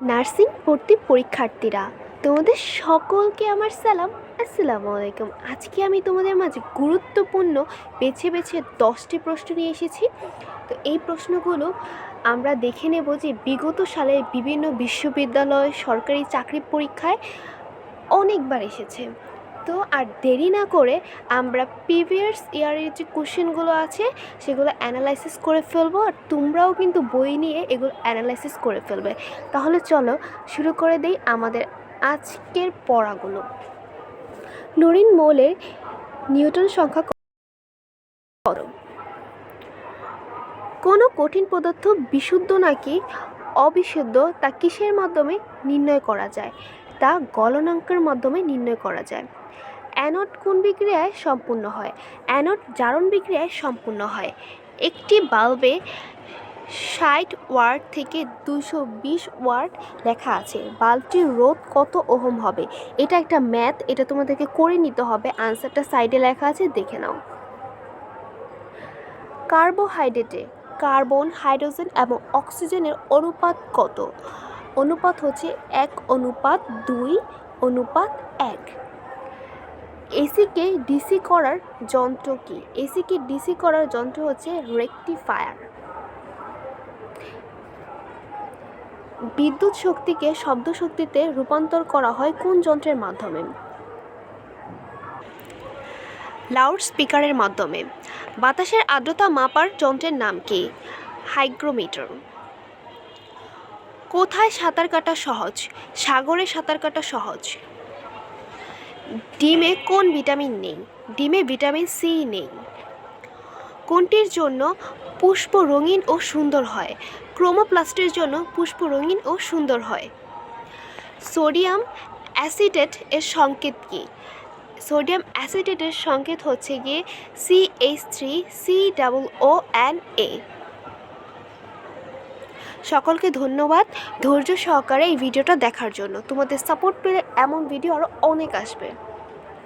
Nursing ভর্তি পরীক্ষার্থীরা, তোমাদের সকলকে আমার সালাম। আসসালামু আলাইকুম। আজকে আমি তোমাদের মাঝে গুরুত্বপূর্ণ বেছে বেছে দশটি প্রশ্ন নিয়ে এসেছি। তো এই প্রশ্নগুলো আমরা দেখে নেব যে বিগত সালে বিভিন্ন বিশ্ববিদ্যালয় সরকারি চাকরি পরীক্ষায় অনেকবার এসেছে। তো আর দেরি না করে আমরা প্রিভিয়াস ইয়ারের যে কোশ্চেনগুলো আছে, সেগুলো অ্যানালাইসিস করে ফেলব আর তোমরাও কিন্তু বই নিয়ে এগুলো অ্যানালাইসিস করে ফেলবে। তাহলে চলো শুরু করে দেই আমাদের আজকের পড়াগুলো। ক্লোরিন মৌলের নিউটন সংখ্যা কত কোনো কঠিন পদার্থ বিশুদ্ধ নাকি অবিশুদ্ধ তা কিসের মাধ্যমে নির্ণয় করা যায়? তা গলনাঙ্কের মাধ্যমে নির্ণয় করা যায়। অ্যানোড কোন বিক্রিয়ায় সম্পূর্ণ হয়? অ্যানোড জারণ বিক্রিয়ায় সম্পূর্ণ হয়। একটি বাল্বে ষাট ওয়াট থেকে দুশো বিশ ওয়াট লেখা আছে। বাল্বটির রোধ কত ওহম হবে? এটা একটা ম্যাথ, এটা তোমাদেরকে করে নিতে হবে। আনসারটা সাইডে লেখা আছে, দেখে নাও। কার্বোহাইড্রেটে কার্বন, হাইড্রোজেন এবং অক্সিজেনের অনুপাত কত? অনুপাত হচ্ছে এক অনুপাত দুই অনুপাত এক। এসিকে ডিসি করার যন্ত্র কি? এসিকে ডিসি করার যন্ত্র হচ্ছে রেকটিফায়ার বিদ্যুৎ শক্তিকে শব্দ শক্তিতে রূপান্তর করা হয় কোন যন্ত্রের মাধ্যমে? লাউড স্পিকারের মাধ্যমে। বাতাসের আর্দ্রতা মাপার যন্ত্রের নাম কি? হাইগ্রোমিটার কোথায় সাঁতার কাটা সহজ? সাগরে সাঁতার কাটা সহজ? ডিমে কোন ভিটামিন নেই? ডিমে ভিটামিন সি নেই। কোনটির জন্য পুষ্প রঙিন ও সুন্দর হয়? ক্রোমোপ্লাস্টের জন্য পুষ্প রঙিন ও সুন্দর হয়। সোডিয়াম অ্যাসিটেট এর সংকেত কী? সোডিয়াম অ্যাসিটেটের সংকেত হচ্ছে গিয়ে C H three C double O N A সকলকে ধন্যবাদ। ধৈর্য সহকারে এই ভিডিওটা দেখার জন্য। তোমাদের সাপোর্ট পেলে এমন ভিডিও আরও অনেক আসবে।